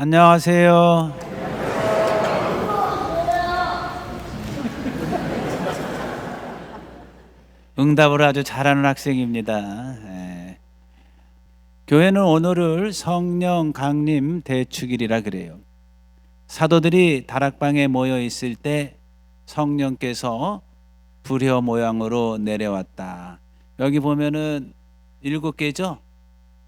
안녕하세요. 응답을 아주 잘하는 학생입니다. 예. 교회는 오늘을 성령 강림 대축일이라 그래요. 사도들이 다락방에 모여 있을 때 성령께서 불효 모양으로 내려왔다. 여기 보면은 일곱 개죠.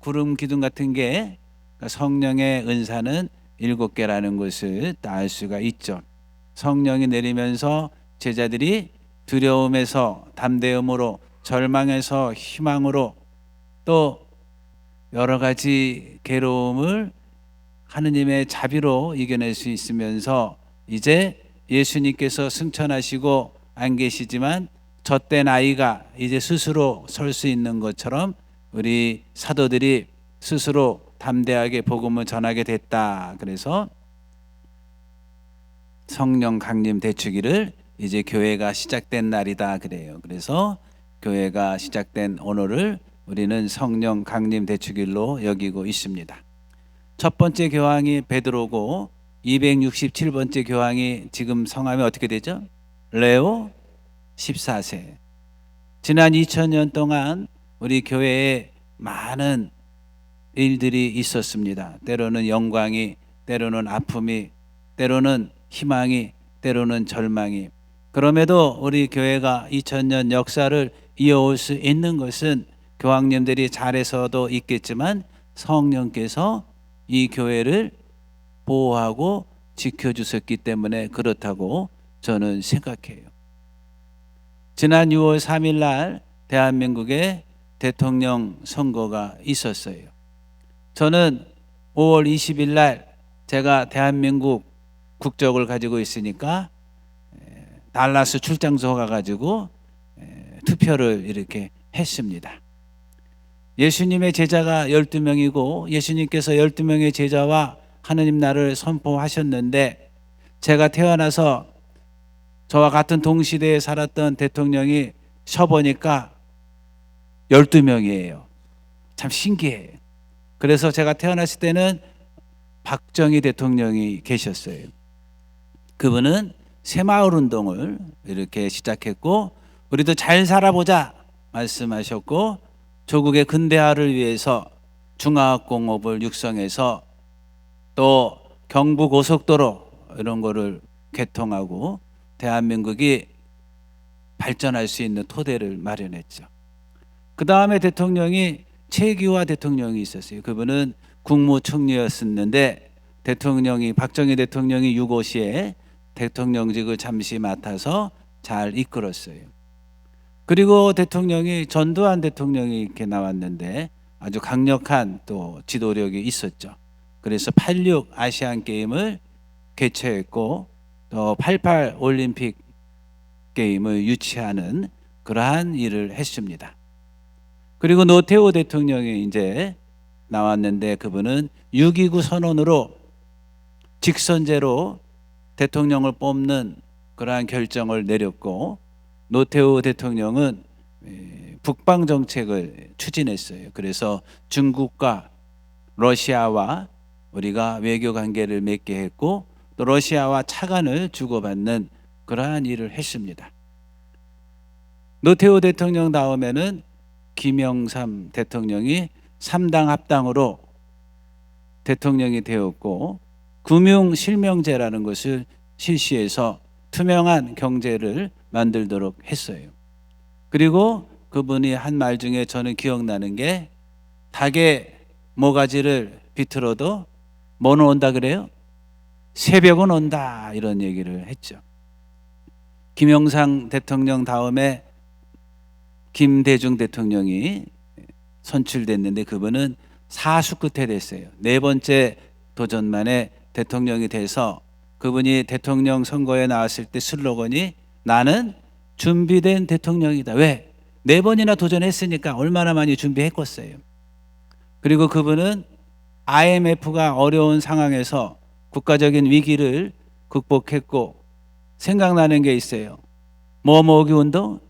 구름 기둥 같은 게 그러니까 성령의 은사는 일곱 개라는 것을 알 수가 있죠. 성령이 내리면서 제자들이 두려움에서 담대함으로 절망에서 희망으로 또 여러 가지 괴로움을 하느님의 자비로 이겨낼 수 있으면서 이제 예수님께서 승천하시고 안 계시지만 젖된 아이가 이제 스스로 설 수 있는 것처럼 우리 사도들이 스스로 담대하게 복음을 전하게 됐다. 그래서 성령 강림 대축일을 이제 교회가 시작된 날이다 그래요. 그래서 교회가 시작된 오늘을 우리는 성령 강림 대축일로 여기고 있습니다. 첫 번째 교황이 베드로고 267번째 교황이 지금 성함이 어떻게 되죠? 레오 14세. 지난 2000년 동안 우리 교회에 많은 일들이 있었습니다. 때로는 영광이, 때로는 아픔이, 때로는 희망이, 때로는 절망이. 그럼에도 우리 교회가 2000년 역사를 이어올 수 있는 것은 교황님들이 잘해서도 있겠지만 성령께서 이 교회를 보호하고 지켜주셨기 때문에 그렇다고 저는 생각해요. 지난 6월 3일 날 대한민국에 대통령 선거가 있었어요. 저는 5월 20일 날 제가 대한민국 국적을 가지고 있으니까 에, 달라스 출장소 가가지고 에, 투표를 이렇게 했습니다. 예수님의 제자가 12명이고 예수님께서 12명의 제자와 하느님 나라를 선포하셨는데 제가 태어나서 저와 같은 동시대에 살았던 대통령이 서보니까 12명이에요. 참 신기해요. 그래서 제가 태어났을 때는 박정희 대통령이 계셨어요. 그분은 새마을 운동을 이렇게 시작했고 우리도 잘 살아보자 말씀하셨고 조국의 근대화를 위해서 중화학공업을 육성해서 또 경부 고속도로 이런 거를 개통하고 대한민국이 발전할 수 있는 토대를 마련했죠. 그 다음에 대통령이 최기화 대통령이 있었어요. 그분은 국무총리였었는데 대통령이 박정희 대통령이 유고 시에 대통령직을 잠시 맡아서 잘 이끌었어요. 그리고 대통령이 전두환 대통령이 이렇게 나왔는데 아주 강력한 또 지도력이 있었죠. 그래서 86 아시안 게임을 개최했고 또 88 올림픽 게임을 유치하는 그러한 일을 했습니다. 그리고 노태우 대통령이 이제 나왔는데 그분은 6.29 선언으로 직선제로 대통령을 뽑는 그러한 결정을 내렸고 노태우 대통령은 북방 정책을 추진했어요. 그래서 중국과 러시아와 우리가 외교 관계를 맺게 했고 또 러시아와 차관을 주고받는 그러한 일을 했습니다. 노태우 대통령 다음에는 김영삼 대통령이 3당 합당으로 대통령이 되었고 금융 실명제라는 것을 실시해서 투명한 경제를 만들도록 했어요. 그리고 그분이 한 말 중에 저는 기억나는 게 닭의 모가지를 비틀어도 뭐는 온다 그래요? 새벽은 온다 이런 얘기를 했죠. 김영상 대통령 다음에 김대중 대통령이 선출됐는데 그분은 사수 끝에 됐어요. 네 번째 도전 만에 대통령이 돼서 그분이 대통령 선거에 나왔을 때 슬로건이 나는 준비된 대통령이다. 왜? 네 번이나 도전했으니까 얼마나 많이 준비했겠어요. 그리고 그분은 IMF가 어려운 상황에서 국가적인 위기를 극복했고 생각나는 게 있어요. 뭐 모으기 운동?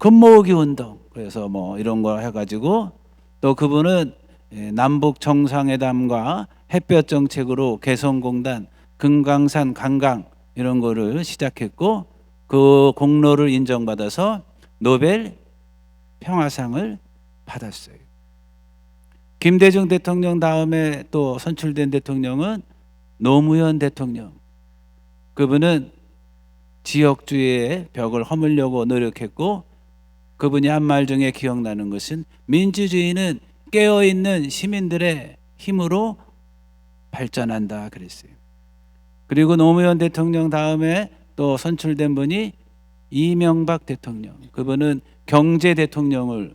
금 모으기 운동. 그래서 뭐 이런 거 해가지고 또 그분은 예, 남북 정상회담과 햇볕 정책으로 개성공단, 금강산 관광 이런 거를 시작했고 그 공로를 인정받아서 노벨 평화상을 받았어요. 김대중 대통령 다음에 또 선출된 대통령은 노무현 대통령. 그분은 지역주의의 벽을 허물려고 노력했고 그분이 한 말 중에 기억나는 것은 민주주의는 깨어 있는 시민들의 힘으로 발전한다 그랬어요. 그리고 노무현 대통령 다음에 또 선출된 분이 이명박 대통령. 그분은 경제 대통령을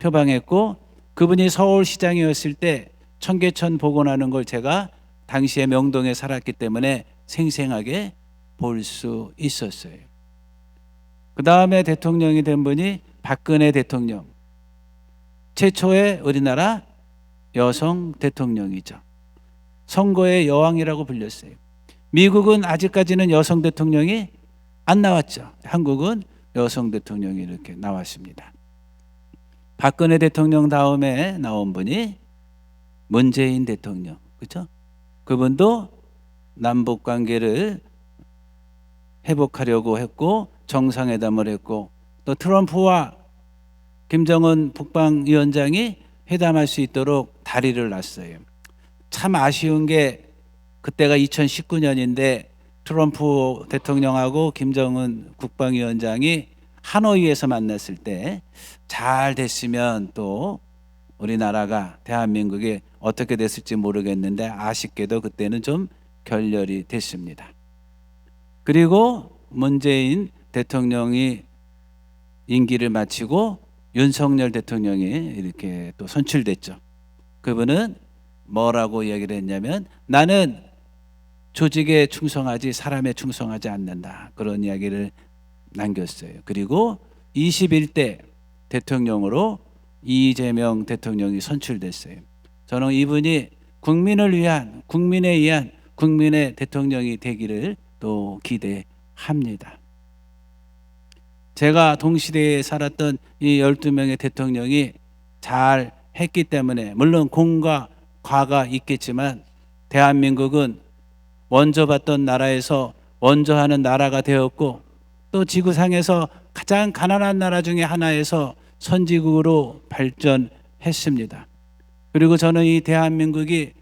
표방했고 그분이 서울시장이었을 때 청계천 복원하는 걸 제가 당시에 명동에 살았기 때문에 생생하게 볼 수 있었어요. 그 다음에 대통령이 된 분이 박근혜 대통령. 최초의 우리나라 여성 대통령이죠. 선거의 여왕이라고 불렸어요. 미국은 아직까지는 여성 대통령이 안 나왔죠. 한국은 여성 대통령이 이렇게 나왔습니다. 박근혜 대통령 다음에 나온 분이 문재인 대통령. 그렇죠? 그분도 남북 관계를 회복하려고 했고 정상회담을 했고 또 트럼프와 김정은 북방위원장이 회담할 수 있도록 다리를 놨어요. 참 아쉬운 게 그때가 2019년인데 트럼프 대통령하고 김정은 국방위원장이 하노이에서 만났을 때 잘 됐으면 또 우리나라가 대한민국이 어떻게 됐을지 모르겠는데 아쉽게도 그때는 좀 결렬이 됐습니다. 그리고 문재인 대통령이 임기를 마치고 윤석열 대통령이 이렇게 또 선출됐죠. 그분은 뭐라고 얘기를 했냐면 나는 조직에 충성하지 사람에 충성하지 않는다. 그런 이야기를 남겼어요. 그리고 21대 대통령으로 이재명 대통령이 선출됐어요. 저는 이분이 국민을 위한 국민에 의한 국민의 대통령이 되기를 또 기대합니다. 제가 동시대에 살았던 이 12명의 대통령이 잘 했기 때문에 물론 공과 과가 있겠지만 대한민국은 먼저 봤던 나라에서 먼저 하는 나라가 되었고 또 지구상에서 가장 가난한 나라 중에 하나에서 선지국으로 발전했습니다. 그리고 저는 이 대한민국이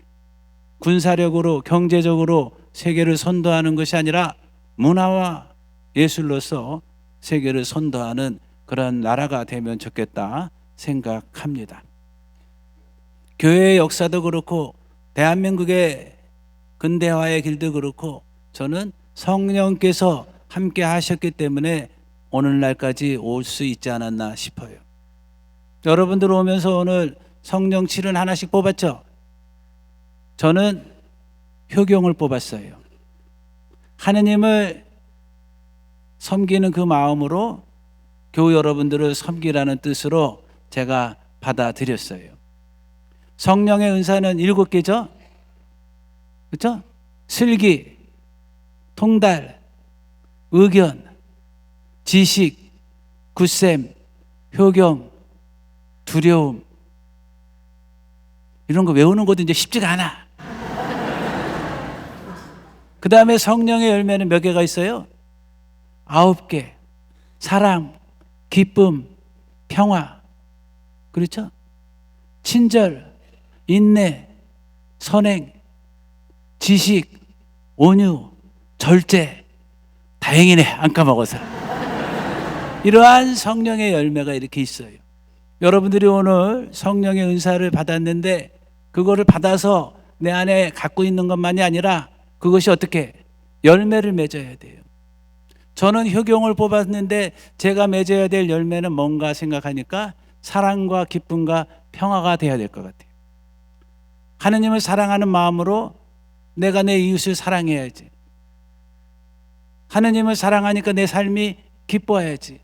군사력으로 경제적으로 세계를 선도하는 것이 아니라 문화와 예술로서 세계를 선도하는 그런 나라가 되면 좋겠다 생각합니다. 교회의 역사도 그렇고 대한민국의 근대화의 길도 그렇고 저는 성령께서 함께 하셨기 때문에 오늘날까지 올 수 있지 않았나 싶어요. 여러분들 오면서 오늘 성령 칠은 하나씩 뽑았죠? 저는 효경을 뽑았어요. 하느님을 섬기는 그 마음으로 교우 여러분들을 섬기라는 뜻으로 제가 받아들였어요. 성령의 은사는 일곱 개죠? 그렇죠? 슬기, 통달, 의견, 지식, 굳셈, 효경, 두려움. 이런 거 외우는 것도 이제 쉽지가 않아. 그 다음에 성령의 열매는 몇 개가 있어요? 아홉 개. 사랑, 기쁨, 평화. 그렇죠? 친절, 인내, 선행, 지식, 온유, 절제. 다행이네. 안 까먹어서. 이러한 성령의 열매가 이렇게 있어요. 여러분들이 오늘 성령의 은사를 받았는데 그거를 받아서 내 안에 갖고 있는 것만이 아니라 그것이 어떻게 열매를 맺어야 돼요. 저는 효경을 뽑았는데 제가 맺어야 될 열매는 뭔가 생각하니까 사랑과 기쁨과 평화가 돼야 될 것 같아요. 하느님을 사랑하는 마음으로 내가 내 이웃을 사랑해야지. 하느님을 사랑하니까 내 삶이 기뻐야지.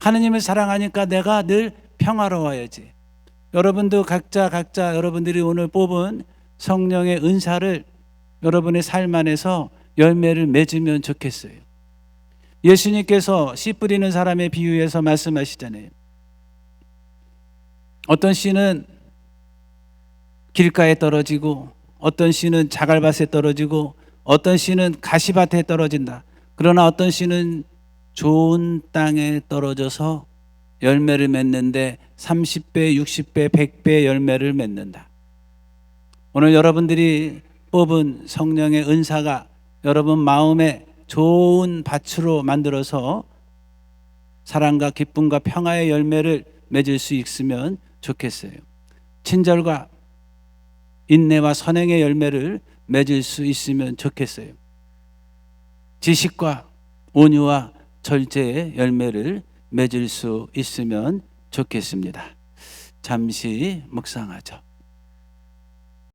하느님을 사랑하니까 내가 늘 평화로워야지. 여러분도 각자 각자 여러분들이 오늘 뽑은 성령의 은사를 여러분의 삶 안에서 열매를 맺으면 좋겠어요. 예수님께서 씨 뿌리는 사람의 비유에서 말씀하시잖아요. 어떤 씨는 길가에 떨어지고 어떤 씨는 자갈밭에 떨어지고 어떤 씨는 가시밭에 떨어진다. 그러나 어떤 씨는 좋은 땅에 떨어져서 열매를 맺는데 30배, 60배, 100배 열매를 맺는다. 오늘 여러분들이 뽑은 성령의 은사가 여러분 마음에 좋은 밭으로 만들어서 사랑과 기쁨과 평화의 열매를 맺을 수 있으면 좋겠어요. 친절과 인내와 선행의 열매를 맺을 수 있으면 좋겠어요. 지식과 온유와 절제의 열매를 맺을 수 있으면 좋겠습니다. 잠시 묵상하죠.